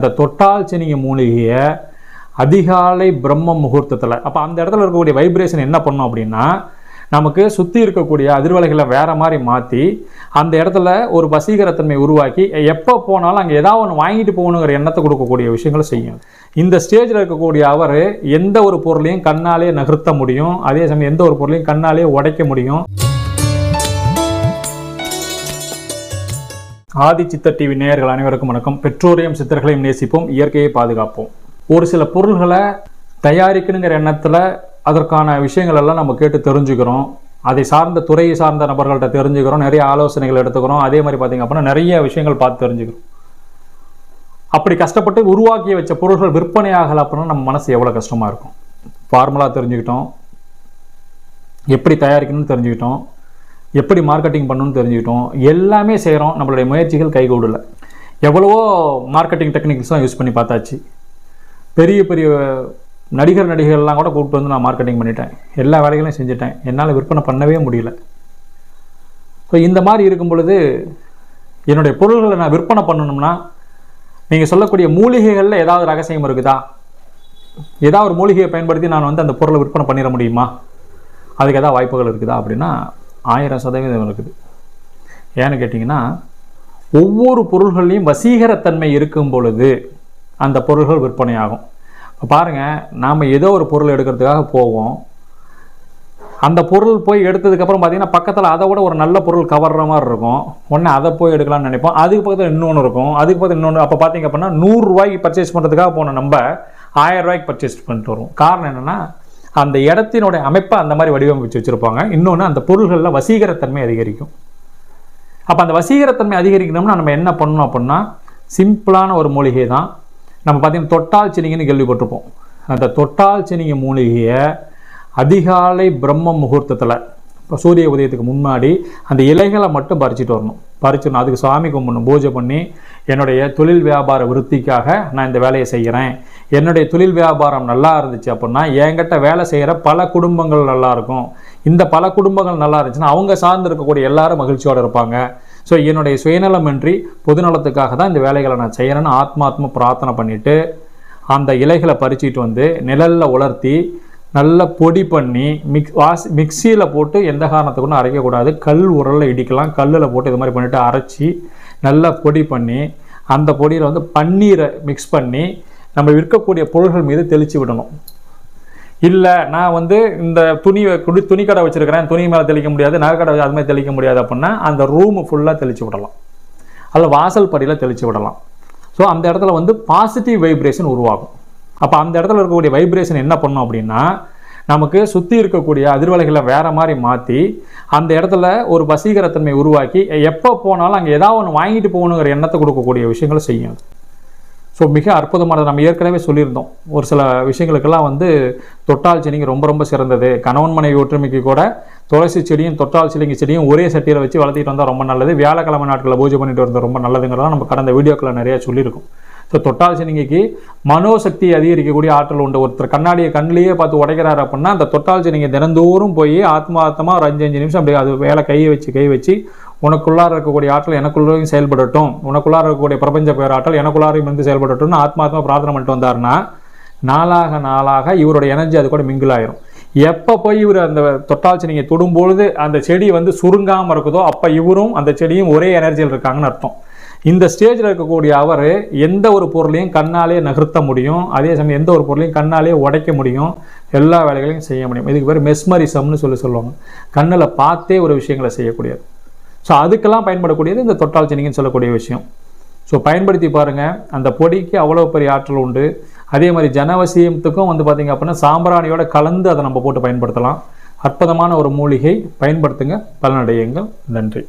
இந்த தொட்டால் சனிங்க மூலிகையை அதிகாலை பிரம்ம முகூர்த்தத்தில். அப்போ அந்த இடத்துல இருக்கக்கூடிய வைப்ரேஷன் என்ன பண்ணும் அப்படின்னா நமக்கு சுற்றி இருக்கக்கூடிய அதிர்வலைகளை வேறு மாதிரி மாற்றி அந்த இடத்துல ஒரு வசீகரத்தன்மை உருவாக்கி எப்போ போனாலும் அங்கே ஏதாவது ஒன்று வாங்கிட்டு போகணுங்கிற எண்ணத்தை கொடுக்கக்கூடிய விஷயங்களை செய்யும். இந்த ஸ்டேஜில் இருக்கக்கூடிய அவர் எந்த ஒரு பொருளையும் கண்ணாலே நகர்த்த முடியும். அதே சமயம் எந்த ஒரு பொருளையும் கண்ணாலே உடைக்க முடியும். ஆதி சித்தர் டிவி நேயர்கள் அனைவருக்கும் வணக்கம். பெற்றோரையும் சித்தர்களையும் நேசிப்போம். இயற்கையை பாதுகாப்போம். ஒரு சில பொருள்களை தயாரிக்கணுங்கிற எண்ணத்தில் அதற்கான விஷயங்கள் எல்லாம் நம்ம கேட்டு தெரிஞ்சுக்கிறோம். அதை சார்ந்த துறையை சார்ந்த நபர்கள்ட்ட தெரிஞ்சுக்கிறோம். நிறைய ஆலோசனைகள் எடுத்துக்கிறோம். அதே மாதிரி பார்த்தீங்க அப்படின்னா நிறைய விஷயங்கள் பார்த்து தெரிஞ்சுக்கிறோம். அப்படி கஷ்டப்பட்டு உருவாக்கி வச்ச பொருள்கள் விற்பனை ஆகலை அப்படின்னா நம்ம மனசு எவ்வளோ கஷ்டமாக இருக்கும். ஃபார்முலா தெரிஞ்சுக்கிட்டோம். எப்படி தயாரிக்கணும்னு தெரிஞ்சுக்கிட்டோம். எப்படி மார்க்கெட்டிங் பண்ணணும்னு தெரிஞ்சுக்கிட்டோம். எல்லாமே செய்கிறோம் நம்மளுடைய முயற்சிகள் கைகூடல. எவ்வளவோ மார்க்கெட்டிங் டெக்னிக்ஸ்லாம் யூஸ் பண்ணி பார்த்தாச்சு. பெரிய பெரிய நடிகர் நடிகர்கள்லாம் கூட கூப்பிட்டு வந்து நான் மார்க்கெட்டிங் பண்ணிட்டேன். எல்லா வேலைகளையும் செஞ்சுட்டேன். என்னால் விற்பனை பண்ணவே முடியல. ஸோ இந்த மாதிரி இருக்கும் பொழுது என்னுடைய பொருள்களை நான் விற்பனை பண்ணணும்னா நீங்கள் சொல்லக்கூடிய மூலிகைகளில் ஏதாவது ரகசியம் இருக்குதா? ஏதாவது ஒரு மூலிகையை பயன்படுத்தி நான் வந்து அந்த பொருளை விற்பனை பண்ணிட முடியுமா? அதுக்கு ஏதாவது வாய்ப்புகள் இருக்குதா அப்படின்னா ஆயிரம் சதவீதம் இருக்குது. ஏன்னு கேட்டிங்கன்னா ஒவ்வொரு பொருள்கள்லையும் வசீகரத்தன்மை இருக்கும் பொழுது அந்த பொருள்கள் விற்பனையாகும். இப்போ பாருங்கள் நாம் ஏதோ ஒரு பொருள் எடுக்கிறதுக்காக போவோம். அந்த பொருள் போய் எடுத்ததுக்கப்புறம் பார்த்தீங்கன்னா பக்கத்தில் அதை விட ஒரு நல்ல பொருள் கவர்ற மாதிரி இருக்கும். உடனே அதை போய் எடுக்கலாம்னு நினைப்போம். அதுக்கு பக்கத்தில் இன்னொன்று இருக்கும். அதுக்கு பக்கத்தில் இன்னொன்று அப்போ பார்த்தீங்க அப்படின்னா நூறுரூவாய்க்கு பர்ச்சேஸ் பண்ணுறதுக்காக போன நம்ம ஆயிரம் ரூபாய்க்கு பர்ச்சேஸ் பண்ணிட்டு வருவோம். காரணம் என்னென்னா அந்த இடத்தினுடைய அமைப்பை அந்த மாதிரி வடிவமைச்சு வச்சுருப்பாங்க. இன்னொன்று அந்த பொருள்களில் வசீகரத்தன்மை அதிகரிக்கும். அப்போ அந்த வசீகரத்தன்மை அதிகரிக்கணும்னா நம்ம என்ன பண்ணணும் அப்படின்னா சிம்பிளான ஒரு மூலிகை தான். நம்ம பார்த்தீங்கன்னா தொட்டால் சினிங்கன்னு கேள்விப்பட்டிருப்போம். அந்த தொட்டால் சினிங்க மூலிகையை அதிகாலை பிரம்ம முகூர்த்தத்தில் இப்போ சூரிய உதயத்துக்கு முன்னாடி அந்த இலைகளை மட்டும் பறிச்சுட்டு வரணும். பறிச்சிடணும். அதுக்கு சாமி கும்பிடணும். பூஜை பண்ணி என்னுடைய தொழில் வியாபார விருத்திக்காக நான் இந்த வேலையை செய்கிறேன் என்னுடைய தொழில் வியாபாரம் நல்லா இருந்துச்சு அப்படின்னா என்கிட்ட வேலை செய்கிற பல குடும்பங்கள் நல்லா இருக்கும். இந்த பல குடும்பங்கள் நல்லா இருந்துச்சுன்னா அவங்க சார்ந்து இருக்கக்கூடிய எல்லாரும் மகிழ்ச்சியோடு இருப்பாங்க. ஸோ என்னுடைய சுயநலமின்றி பொதுநலத்துக்காக தான் இந்த வேலைகளை நான் செய்கிறேன்னு ஆத்மாத்ம பிரார்த்தனை பண்ணிவிட்டு அந்த இலைகளை பறிச்சிட்டு வந்து நிழலில் உலர்த்தி நல்லா பொடி பண்ணி மிக் வாஸ் மிக்சியில் போட்டு எந்த காரணத்துக்கும் அரைக்கக்கூடாது கல் உரலில் இடிக்கலாம். கல்லில் போட்டு இது மாதிரி பண்ணிவிட்டு அரைச்சி நல்லா பொடி பண்ணி அந்த பொடியில் வந்து பன்னீரை மிக்ஸ் பண்ணி நம்ம விற்கக்கூடிய பொருள்கள் மீது தெளித்து விடணும். இல்லை நான் வந்து இந்த துணி குடி துணி கடை வச்சுருக்கிறேன். துணி மேலே தெளிக்க முடியாது நகைக்கடை அது மாதிரி தெளிக்க முடியாது அப்படின்னா அந்த ரூமு ஃபுல்லாக தெளித்து விடலாம். அதில் வாசல் படியில் தெளித்து விடலாம். ஸோ அந்த இடத்துல வந்து பாசிட்டிவ் வைப்ரேஷன் உருவாகும். அப்போ அந்த இடத்துல இருக்கக்கூடிய வைப்ரேஷன் என்ன பண்ணும் அப்படின்னா நமக்கு சுற்றி இருக்கக்கூடிய அதிர்வலைகளை வேறு மாதிரி மாற்றி அந்த இடத்துல ஒரு வசீகரத்தன்மை உருவாக்கி எப்போ போனாலும் அங்கே ஏதாவது ஒன்று வாங்கிட்டு போகணுங்கிற எண்ணத்தை கொடுக்கக்கூடிய விஷயங்களை செய்யும். ஸோ மிக அற்புதமானது. நம்ம ஏற்கனவே சொல்லியிருந்தோம். ஒரு சில விஷயங்களுக்கெல்லாம் வந்து தொட்டால் செடிங்க ரொம்ப ரொம்ப சிறந்தது. கணவன் மனைவி ஒற்றுமைக்கு கூட துளசி செடியும் தொட்டால் சிலிங்கி செடியும் ஒரே சட்டியில் வச்சு வளர்த்திட்டு வந்தால் ரொம்ப நல்லது. வியாழக்கிழமை நாட்களில் பூஜை பண்ணிட்டு வந்தால் ரொம்ப நல்லதுங்கிறதா நம்ம கடந்த வீடியோக்களை நிறைய சொல்லியிருக்கோம். ஸோ தொட்டால் சினிங்கைக்கு மனோசக்தி அதிகரிக்கக்கூடிய ஆற்றல் உண்டு. ஒருத்தர் கண்ணாடியை கண்ணிலேயே பார்த்து உடைக்கிறாரு அப்படின்னா அந்த தொட்டால் சினிங்கை தினந்தோறும் போய் ஆத்மார்த்தமாக ஒரு அஞ்சு அஞ்சு நிமிஷம் அப்படியே அது வேலை கையை வச்சு கை வச்சு உனக்குள்ளார இருக்கக்கூடிய ஆற்றல் எனக்குள்ளேயும் செயல்படட்டும். உனக்குள்ளார இருக்கக்கூடிய பிரபஞ்ச பேராற்றல் எனக்குள்ளாரையும் வந்து செயல்படட்டும்னு ஆத்மாத்மா பிரார்த்தனை பண்ணிட்டு வந்தாருன்னா நாளாக நாளாக இவருடைய எனர்ஜி அது கூட மிங்கிள் ஆயிரும். எப்போ போய் இவர் அந்த தொட்டால் நீங்கள் தொடும்பொழுது அந்த செடி வந்து சுருங்காமல் இருக்குதோ அப்போ இவரும் அந்த செடியும் ஒரே எனர்ஜியில் இருக்காங்கன்னு அர்த்தம். இந்த ஸ்டேஜில் இருக்கக்கூடிய அவர் எந்த ஒரு பொருளையும் கண்ணாலே நகர்த்த முடியும். அதே சமயம் எந்த ஒரு பொருளையும் கண்ணாலே உடைக்க முடியும். எல்லா வேலைகளையும் செய்ய முடியும். இதுக்கு பேர் மெஸ்மரிசம்னு சொல்லி சொல்லுவாங்க. கண்ணில் பார்த்தே ஒரு விஷயங்களை செய்யக்கூடியது. ஸோ அதுக்கெல்லாம் பயன்படக்கூடியது இந்த தொட்டால் சென்னிங்கன்னு சொல்லக்கூடிய விஷயம். ஸோ பயன்படுத்தி பாருங்கள் அந்த பொடிக்கு அவ்வளோ பெரிய ஆற்றல் உண்டு. அதே மாதிரி ஜனவசியத்துக்கும் வந்து பார்த்திங்க அப்படின்னா சாம்பிராணியோட கலந்து அதை நம்ம போட்டு பயன்படுத்தலாம். அற்புதமான ஒரு மூலிகை. பயன்படுத்துங்க. பலனடையுங்கள். நன்றி.